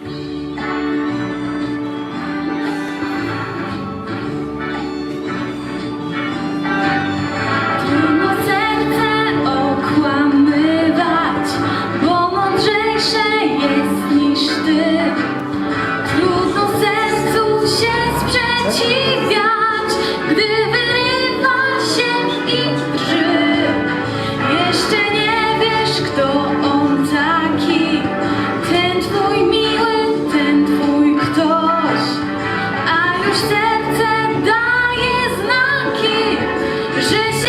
Trudno serce okłamywać, bo daje znaki, że